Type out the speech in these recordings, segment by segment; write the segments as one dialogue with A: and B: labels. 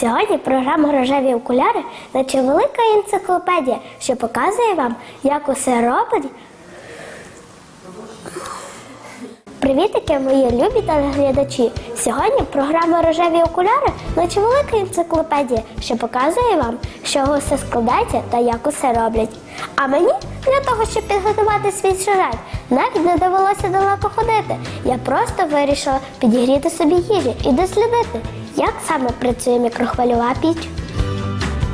A: Сьогодні програма Рожеві окуляри наче велика енциклопедія, що показує вам, як усе робить. Привітики, мої любі телеглядачі! Сьогодні програма Рожеві окуляри наче велика енциклопедія, що показує вам, чого все складається та як усе роблять. А мені для того, щоб підготувати свій сюжет, навіть не довелося далеко ходити. Я просто вирішила підігріти собі їжі і дослідити, як саме працює мікрохвильова піч.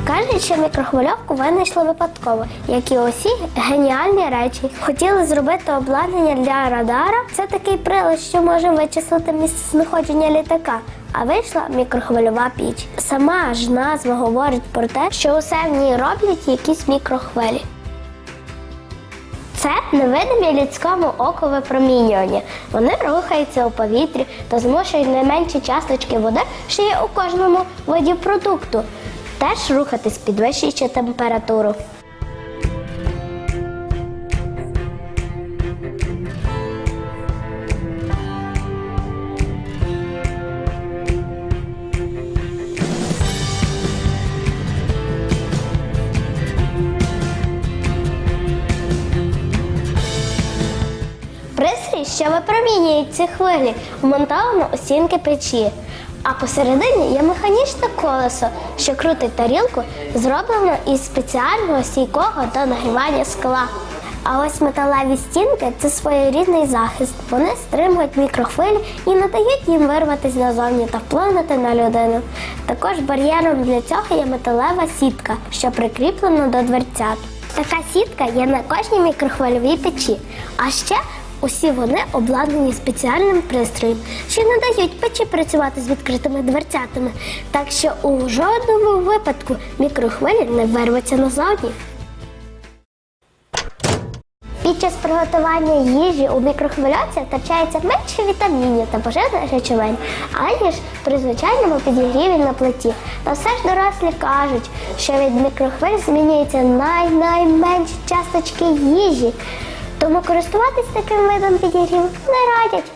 A: Кажуть, що мікрохвильовку винайшли випадково, як і усі геніальні речі. Хотіли зробити обладнання для радара. Це такий прилад, що може вичислити місце знаходження літака. А вийшла мікрохвильова піч. Сама ж назва говорить про те, що усе в ній роблять якісь мікрохвилі. Це невидимі людському оку випромінювання. Вони рухаються у повітрі та змушують найменші часточки води, що є у кожному воді продукту, теж рухатись, підвищуючи температуру. Що випромінює ці хвилі, вмонтовано у стінки печі. А посередині є механічне колесо, що крутить тарілку, зроблено із спеціального стійкого до нагрівання скла. А ось металеві стінки це своєрідний захист. Вони стримують мікрохвилі і не дають їм вирватися назовні та вплинути на людину. Також бар'єром для цього є металева сітка, що прикріплена до дверцят. Така сітка є на кожній мікрохвильовій печі. А ще усі вони обладнані спеціальним пристроєм, що не дають печі працювати з відкритими дверцятами. Так що у жодному випадку мікрохвилі не вирваться назовні. Під час приготування їжі у мікрохвильовці втрачається менше вітамінів та поживних речовин, аніж при звичайному підігріві на плиті. Та все ж дорослі кажуть, що від мікрохвиль змінюються най-найменші часточки їжі. Тому користуватись таким видом підігріву не радять.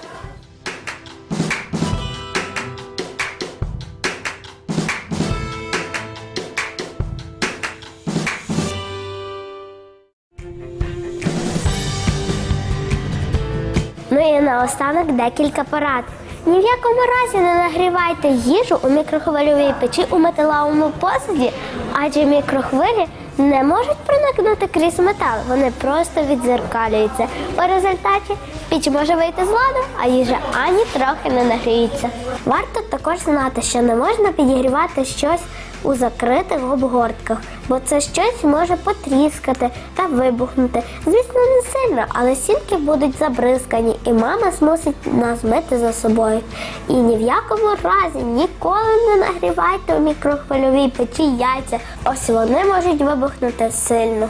A: Ну і наостанок декілька порад. Ні в якому разі не нагрівайте їжу у мікрохвильовій печі у металевому посуді, адже мікрохвилі не можуть проникнути крізь метал, вони просто відзеркалюються. У результаті піч може вийти з ладу, а їжа ані трохи не нагріється. Варто також знати, що не можна підігрівати щось у закритих обгортках, бо це щось може потріскати та вибухнути. Звісно, не сильно, але стінки будуть забризкані, і мама змусить нас мити за собою. І ні в якому разі ніколи не нагрівайте у мікрохвильовій печі яйця. Ось вони можуть вибухнути сильно.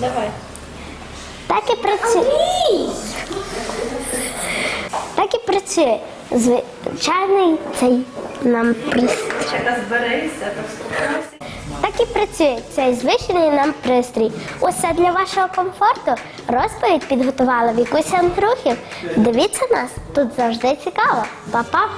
B: Давай.
A: Так і працює. Так і працює. Звичайний цей нам пристрій. Так і працює цей звичайний нам пристрій. Усе для вашого комфорту. Розповідь підготувала Вікуся Андрухів. Дивіться нас, тут завжди цікаво. Па-па!